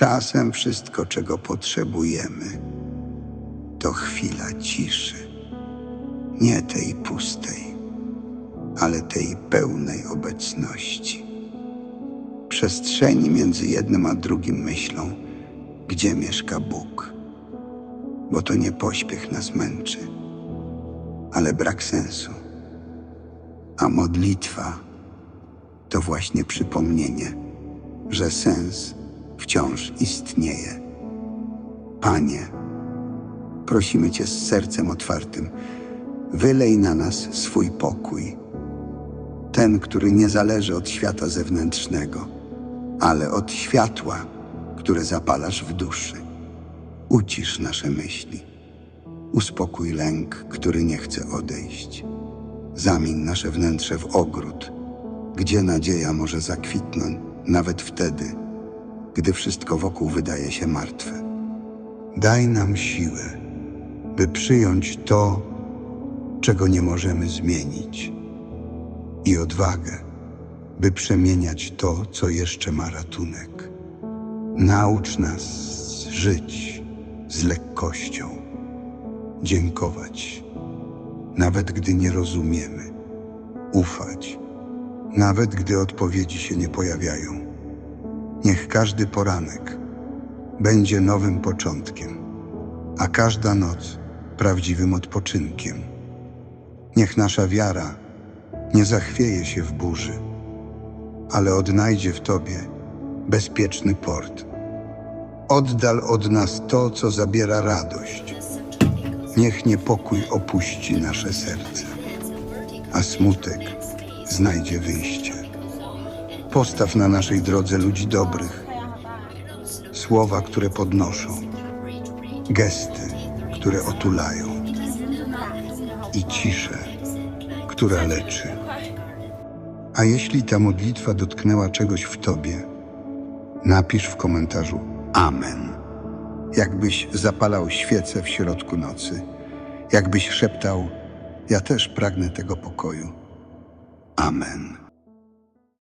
Czasem wszystko, czego potrzebujemy, to chwila ciszy. Nie tej pustej, ale tej pełnej obecności. Przestrzeni między jednym a drugim myślą, gdzie mieszka Bóg. Bo to nie pośpiech nas męczy, ale brak sensu. A modlitwa to właśnie przypomnienie, że sens wciąż istnieje. Panie, prosimy Cię z sercem otwartym, wylej na nas swój pokój, ten, który nie zależy od świata zewnętrznego, ale od światła, które zapalasz w duszy. Ucisz nasze myśli, uspokój lęk, który nie chce odejść. Zamień nasze wnętrze w ogród, gdzie nadzieja może zakwitnąć, nawet wtedy, gdy wszystko wokół wydaje się martwe. Daj nam siłę, by przyjąć to, czego nie możemy zmienić, i odwagę, by przemieniać to, co jeszcze ma ratunek. Naucz nas żyć z lekkością, dziękować, nawet gdy nie rozumiemy, ufać, nawet gdy odpowiedzi się nie pojawiają. Niech każdy poranek będzie nowym początkiem, a każda noc prawdziwym odpoczynkiem. Niech nasza wiara nie zachwieje się w burzy, ale odnajdzie w Tobie bezpieczny port. Oddal od nas to, co zabiera radość. Niech niepokój opuści nasze serce, a smutek znajdzie wyjście. Postaw na naszej drodze ludzi dobrych, słowa, które podnoszą, gesty, które otulają i ciszę, która leczy. A jeśli ta modlitwa dotknęła czegoś w tobie, napisz w komentarzu Amen. Jakbyś zapalał świecę w środku nocy, jakbyś szeptał: Ja też pragnę tego pokoju. Amen.